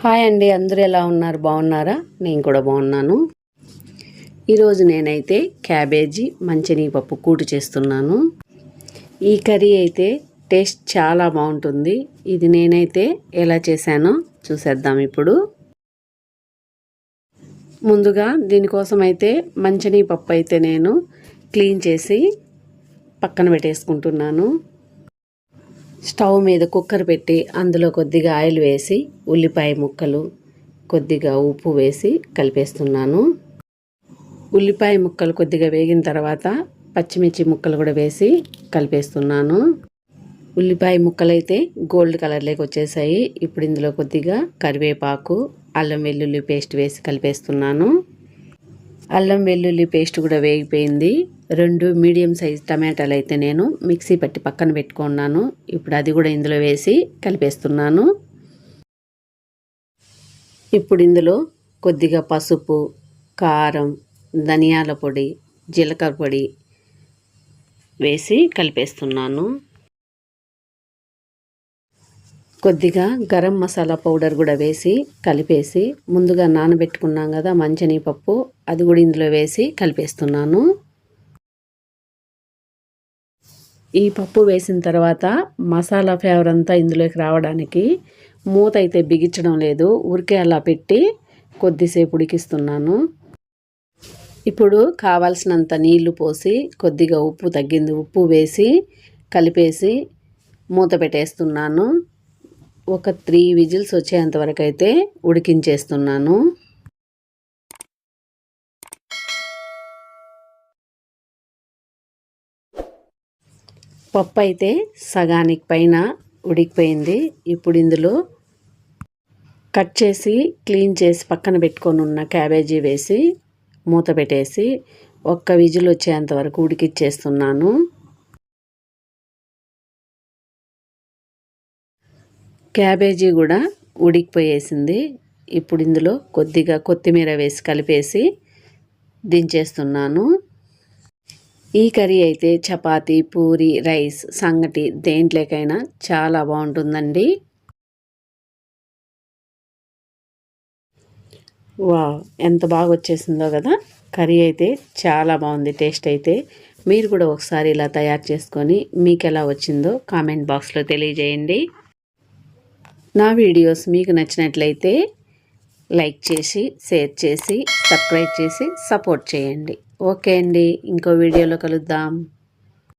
Hi అండి అందరూ ఎలా ఉన్నారు? బాగున్నారా? నేను కూడా బాగున్నాను. ఈరోజు నేనైతే క్యాబేజీ మంచినీపప్పు కూటు చేస్తున్నాను. ఈ కర్రీ అయితే టేస్ట్ చాలా బాగుంటుంది. ఇది నేనైతే ఎలా చేశానో చూసేద్దాం ఇప్పుడు. ముందుగా దీనికోసం అయితే మంచినీపప్పు అయితే నేను క్లీన్ చేసి పక్కన పెట్టేసుకుంటున్నాను. స్టవ్ మీద కుక్కర్ పెట్టి అందులో కొద్దిగా ఆయిల్ వేసి ఉల్లిపాయ ముక్కలు కొద్దిగా ఉప్పు వేసి కలిపేస్తున్నాను. ఉల్లిపాయ ముక్కలు కొద్దిగా వేగిన తర్వాత పచ్చిమిర్చి ముక్కలు కూడా వేసి కలిపేస్తున్నాను. ఉల్లిపాయ ముక్కలైతే గోల్డ్ కలర్లోకి వచ్చేసాయి. ఇప్పుడు ఇందులో కొద్దిగా కరివేపాకు అల్లం వెల్లుల్లి పేస్ట్ వేసి కలిపేస్తున్నాను. అల్లం వెల్లుల్లి పేస్ట్ కూడా వేగిపోయింది. రెండు మీడియం సైజ్ టమాటాలు అయితే నేను మిక్సీ పట్టి పక్కన పెట్టుకున్నాను. ఇప్పుడు అది కూడా ఇందులో వేసి కలిపేస్తున్నాను. ఇప్పుడు ఇందులో కొద్దిగా పసుపు కారం ధనియాల పొడి జీలకర్ర పొడి వేసి కలిపేస్తున్నాను. కొద్దిగా గరం మసాలా పౌడర్ కూడా వేసి కలిపేసి ముందుగా నానబెట్టుకున్నాం కదా మంచని పప్పు అది కూడా ఇందులో వేసి కలిపేస్తున్నాను. ఈ పప్పు వేసిన తర్వాత మసాలా ఫ్లేవర్ అంతా ఇందులోకి రావడానికి మూత అయితే బిగించడం లేదు. ఊరికే అలా పెట్టి కొద్దిసేపు ఉడికిస్తున్నాను. ఇప్పుడు కావాల్సినంత నీళ్ళు పోసి కొద్దిగా ఉప్పు తగ్గింది. ఉప్పు వేసి కలిపేసి మూత పెట్టేస్తున్నాను. ఒక త్రీ విజిల్స్ వచ్చేంత వరకు అయితే ఉడికించేస్తున్నాను. పప్పు అయితే సగానికి పైన ఉడికిపోయింది. ఇప్పుడు ఇందులో కట్ చేసి క్లీన్ చేసి పక్కన పెట్టుకొని ఉన్న క్యాబేజీ వేసి మూత పెట్టేసి ఒక్క విజిల్ వచ్చేంత వరకు ఉడికిచ్చేస్తున్నాను. క్యాబేజీ కూడా ఉడికిపోయేసింది. ఇప్పుడు ఇందులో కొద్దిగా కొత్తిమీర వేసి కలిపేసి దించేస్తున్నాను. ఈ కర్రీ అయితే చపాతీ పూరి రైస్ సంగటి దేంట్లోకైనా చాలా బాగుంటుందండి. వా ఎంత బాగా వచ్చేసిందో కదా. కర్రీ అయితే చాలా బాగుంది టేస్ట్ అయితే. మీరు కూడా ఒకసారి ఇలా తయారు చేసుకొని మీకు ఎలా వచ్చిందో కామెంట్ బాక్స్లో తెలియజేయండి. నా వీడియోస్ మీకు నచ్చినట్లయితే లైక్ చేసి షేర్ చేసి సబ్స్క్రైబ్ చేసి సపోర్ట్ చేయండి. ఓకే అండి. ఇంకో వీడియోలో కలుద్దాం.